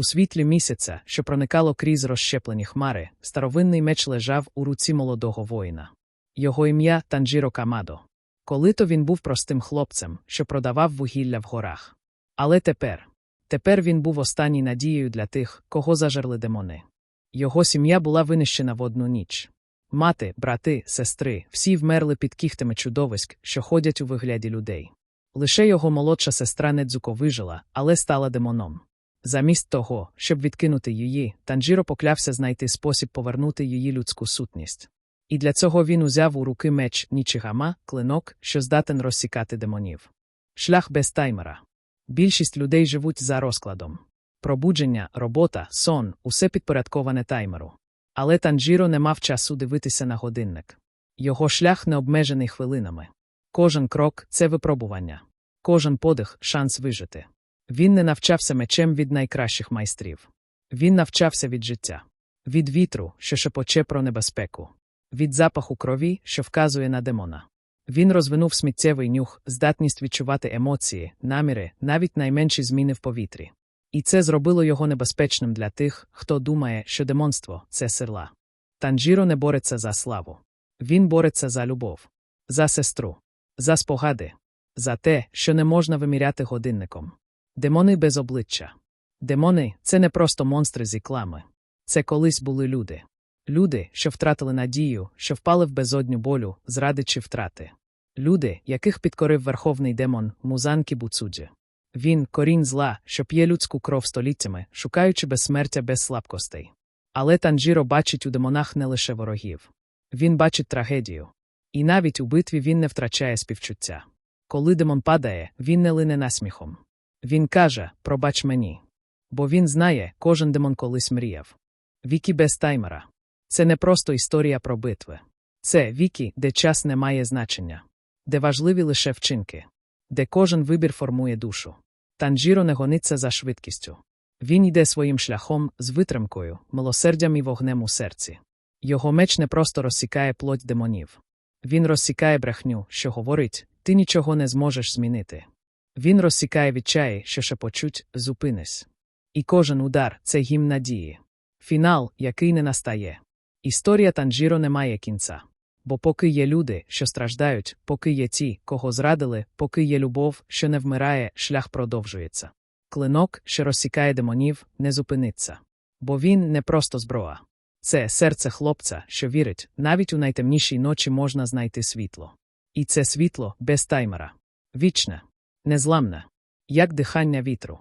У світлі місяця, що проникало крізь розщеплені хмари, старовинний меч лежав у руці молодого воїна. Його ім'я Танджіро Камадо. Коли-то він був простим хлопцем, що продавав вугілля в горах. Але тепер, тепер він був останній надією для тих, кого зажерли демони. Його сім'я була винищена в одну ніч. Мати, брати, сестри, всі вмерли під кігтями чудовиськ, що ходять у вигляді людей. Лише його молодша сестра Недзуко вижила, але стала демоном. Замість того, щоб відкинути її, Танджіро поклявся знайти спосіб повернути її людську сутність. І для цього він узяв у руки меч Нічигама, клинок, що здатен розсікати демонів. Шлях без таймера. Більшість людей живуть за розкладом. Пробудження, робота, сон усе підпорядковане таймеру. Але Танджіро не мав часу дивитися на годинник. Його шлях не обмежений хвилинами. Кожен крок це випробування, кожен подих шанс вижити. Він не навчався мечем від найкращих майстрів. Він навчався від життя, від вітру, що шепоче про небезпеку, від запаху крові, що вказує на демона. Він розвинув сміттєвий нюх, здатність відчувати емоції, наміри, навіть найменші зміни в повітрі. І це зробило його небезпечним для тих, хто думає, що демонство це сила. Танджіро не бореться за славу. Він бореться за любов, за сестру, за спогади, за те, що не можна виміряти годинником. Демони без обличчя. Демони це не просто монстри з іклами. Це колись були люди. Люди, що втратили надію, що впали в безодню болю, зради чи втрати. Люди, яких підкорив верховний демон Музанкі Буцуджі. Він корінь зла, що п'є людську кров століттями, шукаючи безсмертя без слабкостей. Але Танджіро бачить у демонах не лише ворогів. Він бачить трагедію. І навіть у битві він не втрачає співчуття. Коли демон падає, він не лине насміхом. Він каже пробач мені. Бо він знає, кожен демон колись мріяв. Вікі без таймера. Це не просто історія про битви. Це віки, де час не має значення, де важливі лише вчинки, де кожен вибір формує душу. Танджіро не гониться за швидкістю. Він йде своїм шляхом з витримкою, милосердям і вогнем у серці. Його меч не просто розсікає плоть демонів. Він розсікає брехню, що говорить ти нічого не зможеш змінити. Він розсікає відчаї, що шепочуть зупинись. І кожен удар це гімн надії. Фінал, який не настає. Історія Танджіро не має кінця. Бо поки є люди, що страждають, поки є ті, кого зрадили, поки є любов, що не вмирає, шлях продовжується. Клинок, що розсікає демонів, не зупиниться. Бо він не просто зброя. Це серце хлопця, що вірить, навіть у найтемнішій ночі можна знайти світло. І це світло без таймера. Вічне, незламне, як дихання вітру.